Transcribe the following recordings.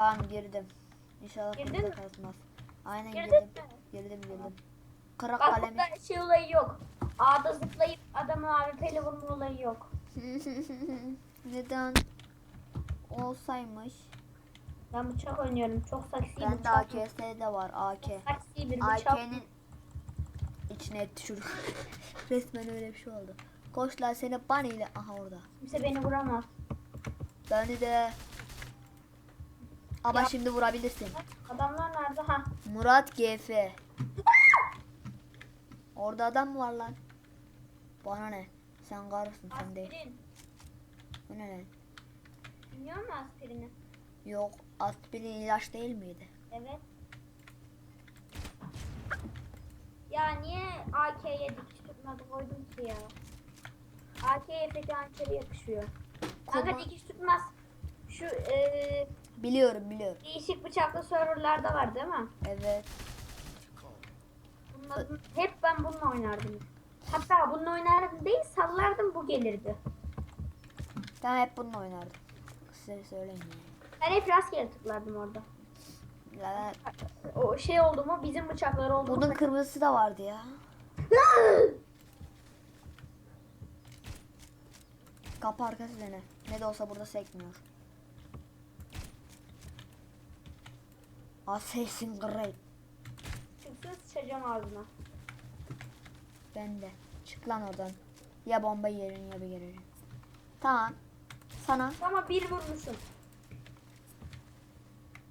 Tamam girdim. İnşallah Girdin mi? kasmaz. Aynen Girdin girdim. mi? Girdim girdim. Kırak Bak kalemi. burada şey olayı yok. A'da zıplayıp adamı AWP'li vurma olayı yok. Neden? Olsaymış. Ben bıçak oynuyorum. Çok saksi Ben de bıçak. AKS'de var AK. Saksi bir bıçak. AK'nin içine çocuk. Resmen öyle bir şey oldu. Koş lan seni ban ile. Aha orada. Kimse beni vuramaz. Beni de. Ama Ya. şimdi vurabilirsin. Adamlar nerede? Ha. Murat GF. Orada adam mı var lan? Bana ne? Sen karısın sen değil. Aspirin. Bu ne lan? Biliyor musun aspirini? Yok aspirin ilaç değil miydi? Evet. Ya niye AK'ye dikiş tutmadı koydum ki ya? AK'ye pek hançeri yakışıyor. Kanka dikiş tutmaz. Şu eee Biliyorum biliyorum. değişik bıçaklı serverlarda var değil mi? Evet. Bunun adını- hep ben bununla oynardım. Hatta bununla oynardım değil sallardım bu gelirdi. Ben hep bununla oynardım. Size söyleyeyim yani. Ben hep rastgele tıklardım orada. La- O şey oldu mu bizim bıçaklar oldu mu? Bunun kırmızısı da vardı ya. Kapı arkası dene. Ne de olsa burada sekmiyor. Assassin Creed. Çıksın sıçacağım ağzına. Ben de. Çık lan oradan. Ya bomba yerin ya bir yerin. Tamam. Sana Ama bir vurmuşum.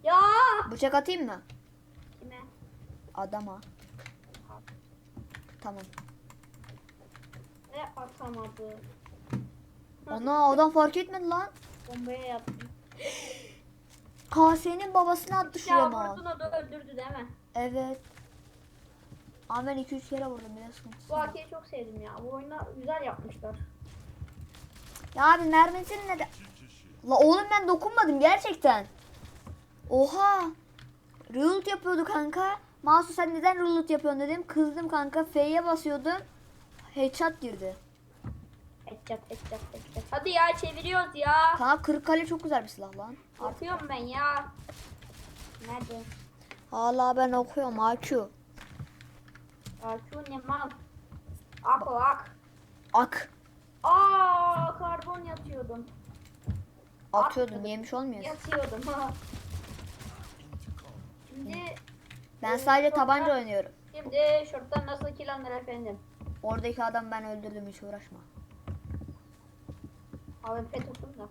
Ya! bıçak atayım mı? Kime? Adama. Tamam. Ve atamadı. Ona adam fark etmedi lan. Bombaya yaptım. KS'nin babasını attı Ya şuraya vurdun o da öldürdü değil mi? Evet. Ama ben 2-3 kere vurdum bile sıkıntısı. Bu yok. AK'yi çok sevdim ya. Bu oyunu güzel yapmışlar. Ya abi mermisini ne de... La oğlum ben dokunmadım gerçekten. Oha. Reload yapıyordu kanka. Masu sen neden reload yapıyorsun dedim. Kızdım kanka. F'ye basıyordum. Headshot girdi. Edecek, edecek, edecek. Hadi ya çeviriyoruz ya. Kanka 40 kale çok güzel bir silah lan. Atıyorum ben ya. Nerede? Hala ben okuyorum AQ. Şu ne mal. Ak o ak. Ak. Aa karbon yatıyordum. Atıyordun yemiş olmuyorsun. Yatıyordum. Şimdi Ben sadece tabanca oynuyorum. şimdi şorttan nasıl kill alınır efendim? Oradaki adam ben öldürdüm hiç uğraşma. AWP tutun da.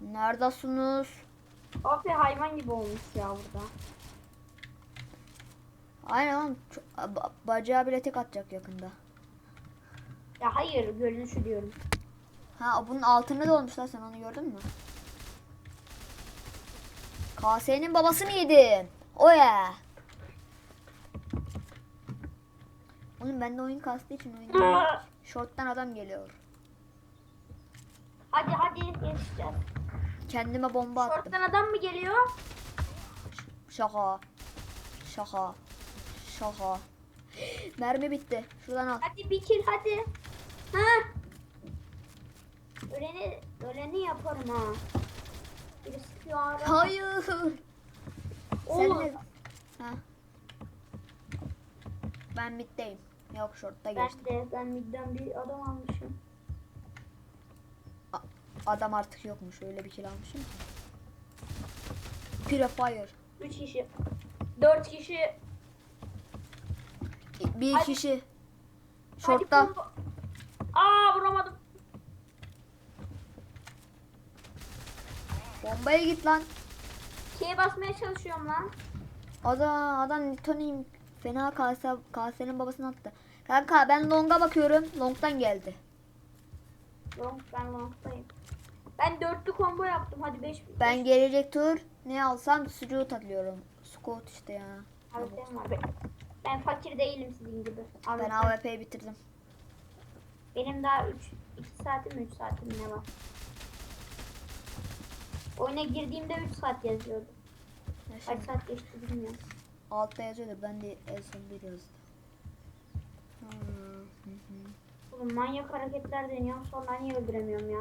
Neredesiniz? AWP hayvan gibi olmuş ya burada. Aynen oğlum. Bacağı bile tek atacak yakında. Ya hayır görünüşü diyorum. Ha bunun altında da olmuş lan sen onu gördün mü? KS'nin babasını yedim. O ya. Oğlum bende oyun kastığı için oyun Short'tan adam geliyor. Hadi hadi geçeceğiz. Kendime bomba attım. Şorttan adam mı geliyor? Şaka. Şaka. Şaka. Mermi bitti. Şuradan al. Hadi bir kill hadi. Ha? Öleni, öleni yaparım ha. Biri sıkıyor ara. Hayır. Sen de... Ha. Ben middeyim. Yok short'ta geçtim. ben de ben midden bir adam almışım. Adam artık yokmuş. Öyle bir kill almışım ki. Purifier. 3 kişi. 4 kişi. Bir Hadi. kişi. Hadi Short'ta. bomba. Aa vuramadım. Bombaya git lan. K'ye basmaya çalışıyorum lan. Adam adam Tony fena kase kasenin babasını attı. Kanka ben longa bakıyorum. Long'dan geldi. Long ben long'dayım. Ben dörtlü combo yaptım. Hadi 5 Ben gelecek tur ne alsam sucuğu takılıyorum. Scott işte ya. AWP'm var. Ben, ben fakir değilim sizin gibi. Ben AWP. AWP'yi bitirdim. Benim daha 3 2 saatim 3 saatim ne var? Oyuna girdiğimde 3 saat yazıyordu. Ya Kaç saat geçti bilmiyorum. altta yazıyordu. Ben de en son bir yazdım. Oğlum manyak hareketler deniyorum sonra niye öldüremiyorum ya?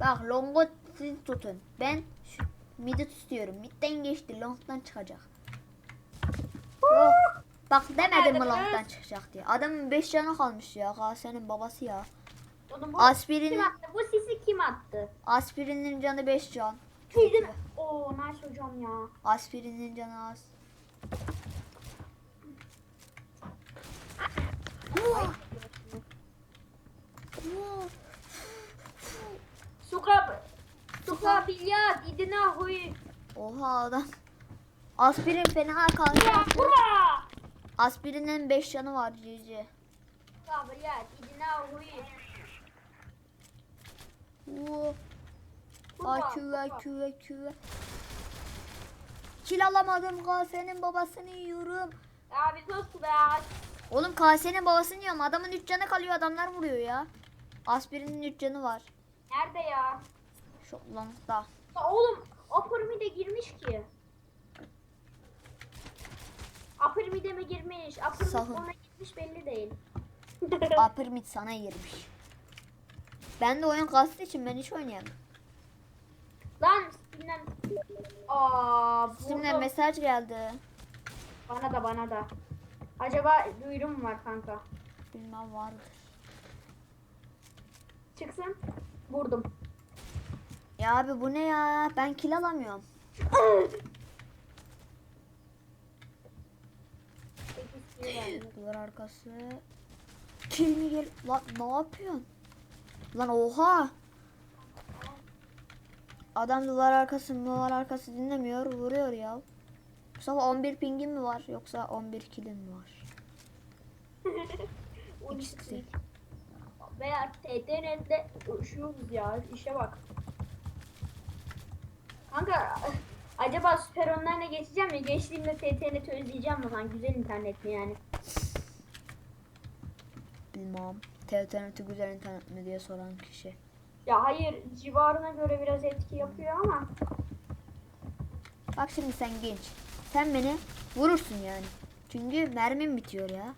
Bak longu siz tutun. Ben şu Midi tutuyorum. Midden geçti. Long'dan çıkacak. Yok. Bak demedim mi long'dan çıkacak diye. Adamın 5 canı kalmış ya. Kasenin babası ya. Oğlum bu Aspirin- kim attı? Bu sisi kim attı? Aspirinin canı 5 can. Tüydün. Oo nice hocam ya. Aspirinin canı az. Suka bilyat idina huy. Oha adam. Aspirin fena. Ya bura. Aspirinin 5 canı var cici. Suka bilyat idina huy. Oo. Aküve kurban. küve küve. Kil alamadım kasenin babasını yiyorum. Ya bir sus be. Oğlum kasenin babasını yiyorum. Adamın 3 canı kalıyor adamlar vuruyor ya. Aspirinin 3 canı var. Nerede ya? Şu longda. Ya oğlum upper mid'e girmiş ki. Upper mid'e mi girmiş? Upper mid Sahur. ona gitmiş belli değil. Upper mid sana girmiş. Ben de oyun kastığı için ben hiç oynayamam. Lan Steam'den... Aa, burada- mesaj geldi. Bana da bana da. Acaba duyurum mu var kanka? Bilmem vardır. Çıksın. Vurdum. Ya abi bu ne ya? Ben kill alamıyorum. Duvar arkası. Kill mi gel? Lan ne yapıyorsun? Lan oha. Adam duvar arkası duvar arkası dinlemiyor vuruyor ya. Mustafa 11 pingin mi var yoksa 11 killin mi var? İkisi. Veya TTN'de uçuyoruz ya. işe bak. Kanka acaba süper onlarına geçeceğim mi? Geçtiğimde TTNet'i özleyeceğim mi lan? Güzel internet mi yani? Bilmem. TNT güzel internet mi diye soran kişi. Ya hayır civarına göre biraz etki yapıyor ama. Bak şimdi sen genç. Sen beni vurursun yani. Çünkü mermim bitiyor ya.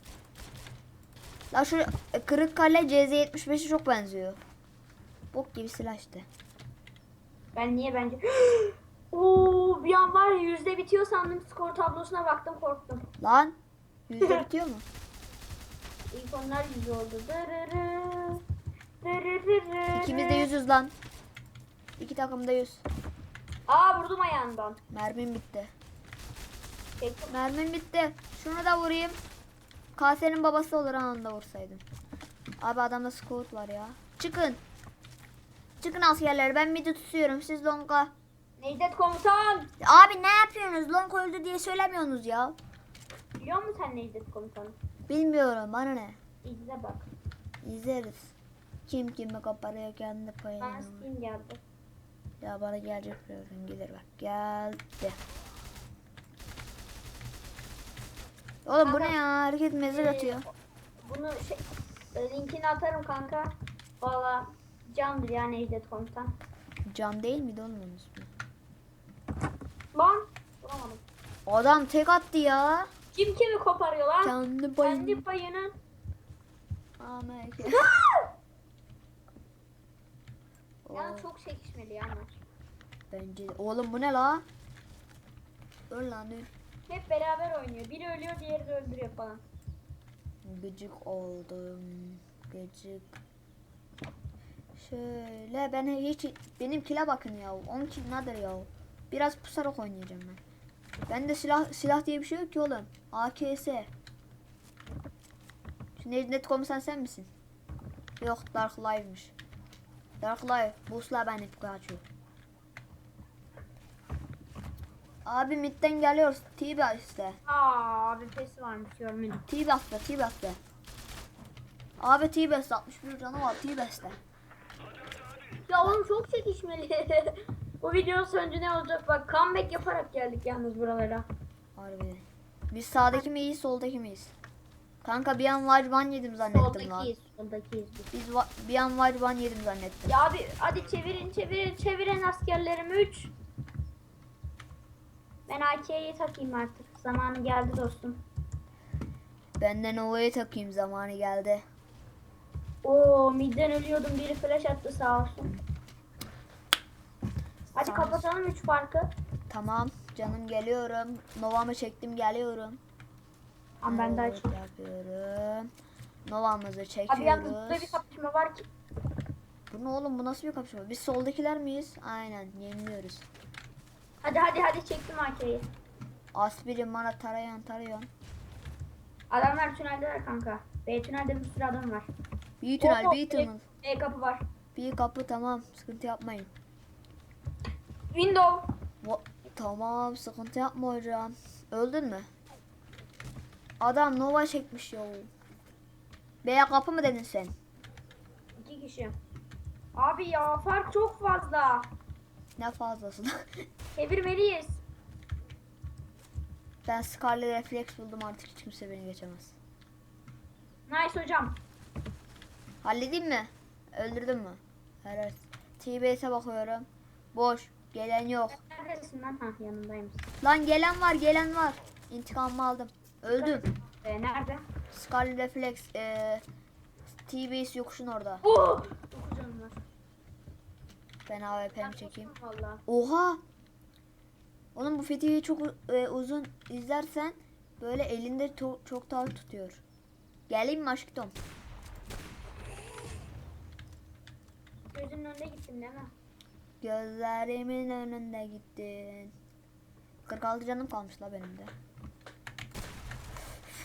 La şu Kırıkkale CZ75'e çok benziyor. Bok gibi silah işte. Ben niye bence... Oo bir an var ya yüzde bitiyor sandım skor tablosuna baktım korktum. Lan yüzde bitiyor mu? İlk onlar yüz oldu. Dırırı. İkimiz de yüzüz lan. İki takım da yüz. Aa vurdum ayağından. Mermim bitti. Çektim. Mermim bitti. Şunu da vurayım. Kasenin babası olur anında vursaydım. Abi adamda scout var ya. Çıkın. Çıkın askerler ben midi tutuyorum siz longa. Necdet komutan. Abi ne yapıyorsunuz? Long öldü diye söylemiyorsunuz ya. Biliyor musun sen Necdet komutanı? Bilmiyorum bana ne. İzle bak. İzleriz. Kim kimi koparıyor kendi payını. Bana Steam geldi. Ya bana gelecek birazdan gelir bak. Geldi. Oğlum bu ne ya? Hareket mezar atıyor. Bunu şey, e, linkini atarım kanka. Valla candır ya Necdet komutan. Can değil miydi onun ismi? Lan vuramadım. Adam tek attı ya. Kim kimi koparıyor lan? Kendi Kendi payını. Amerika. Ya çok çekişmeli ya maç. Bence de. Oğlum bu ne la? Öl lan öl. Hep beraber oynuyor. Biri ölüyor diğeri de öldürüyor falan. Gıcık oldum. Gıcık. Şöyle ben hiç benim kile bakın ya. 10 kill nedir ya? Biraz pusarak oynayacağım ben. Bende silah silah diye bir şey yok ki oğlum. AKS. Şu net komutan sen misin? Yok Dark Live'mış. Dark Live. Boostla ben hep kaçıyor. Abi midden geliyoruz. T-Bas işte. Aa abi pesi varmış görmedim. T-Bas'ta, T-Bas'ta. Abi T-Bas'ta 61 canı var T-Bas'ta. Ya oğlum çok çekişmeli. Bu video sonucu ne olacak bak comeback yaparak geldik yalnız buralara. Harbi. Biz sağdaki miyiz, soldaki miyiz? Kanka bir an Vajban yedim zannettim lan. Soldakiyiz, soldakiyiz biz. Biz bir an Vajban yedim zannettim. Ya abi hadi çevirin çevirin çevirin askerlerim 3. Ben AK'yi takayım artık. Zamanı geldi dostum. Benden Nova'ya takayım zamanı geldi. Oo midden ölüyordum biri flash attı sağ olsun. Hadi kapatalım 3 farkı. Tamam canım geliyorum. Novamı çektim geliyorum. Ama ben daha çok. yapıyorum. Novamızı Abi yalnız burada bir çekiyoruz. kapışma var ki. Bu ne oğlum bu nasıl bir kapışma? Biz soldakiler miyiz? Aynen yeniliyoruz. Hadi hadi hadi çektim AK'yi. Aspirin bana tarayan tarayan. Adamlar tüneldeler kanka. B tünelde bir sürü adam var. Bir tünel bir tünel. B kapı var. Bir kapı tamam sıkıntı yapmayın. Window. Va- tamam sıkıntı yapma hocam. Öldün mü? Adam Nova çekmiş ya. B'ye kapı mı dedin sen? İki kişi. Abi ya fark çok fazla. Ne fazlası? Çevirmeliyiz. ben Scarlet Reflex buldum artık hiç kimse beni geçemez. Nice hocam. Halledeyim mi? Öldürdün mü? Evet. T-Base'e bakıyorum. Boş. Gelen yok. Neredesin lan? Hah yanındayım. Lan gelen var gelen var. İntikamımı aldım. Öldüm. Ee, nerede? Scarlet Reflex. Ee, T-Base yokuşun orada. Var. Ben AWP'mi çekeyim. Oha! Onun bu fethiyi çok e, uzun izlersen böyle elinde çok daha tutuyor. Geleyim mi aşkım? Gözünün önünde gittim değil mi? Gözlerimin önünde gittin. 46 canım kalmış la benim de.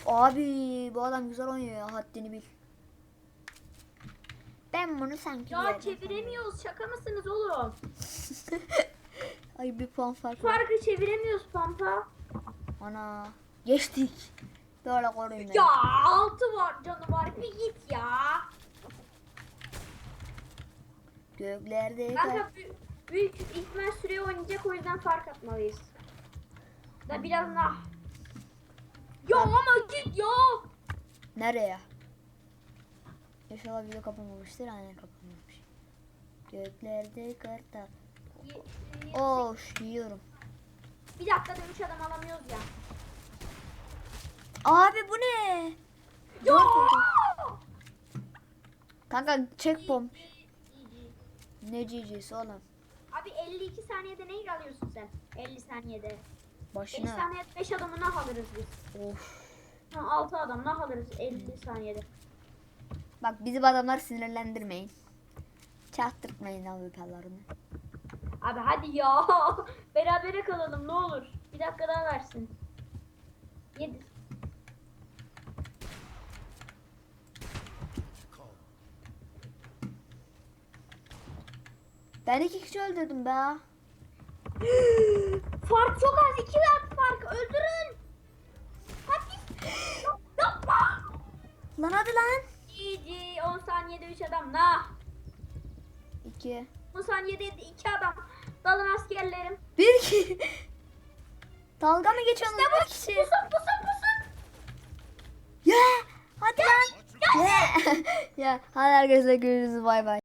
Abi bu adam güzel oynuyor ya haddini bil. Ben bunu sanki Ya çeviremiyoruz. Şaka mısınız oğlum? Ay bir puan fark var. Farkı çeviremiyoruz pampa. Ana geçtik. Böyle koruyun beni. Ya altı var canı var. Bir git ya. Göklerde Kanka bü- büyük ihtimal süre oynayacak o yüzden fark atmalıyız. Da biraz nah. Ya ama git ya. Nereye? İnşallah video kapanmamıştır. Aynen kapanmamış. Göklerde y- Oş yiyorum. Bir dakikada üç adam alamıyoruz ya. Abi bu ne? Ya. Kanka çek pomp. Ne GG'si oğlum. Abi 52 saniyede neyi alıyorsun sen? 50 saniyede. 50 Başına. saniyede 5 adamı nah alırız biz. Of. Ha, 6 adam nah alırız 50 saniyede. Bak bizim adamlar sinirlendirmeyin. Çaktırtmayın AWP'larını. Abi hadi ya. Berabere kalalım ne olur. Bir dakika daha versin. 7. Ben iki kişi öldürdüm be. fark çok az. 2 lat fark. Öldürün. Hadi. Yapma. Lan hadi lan. GG 10 saniyede 3 adam nah. İki. 10 saniyede 2 adam. Dalın askerlerim. Bir ki. Dalga mı geçiyorsun lan bir kişi? Pusun pusun pusun. Ya. Hadi lan. Ya. ya. Hadi arkadaşlar görüşürüz. Bay bay.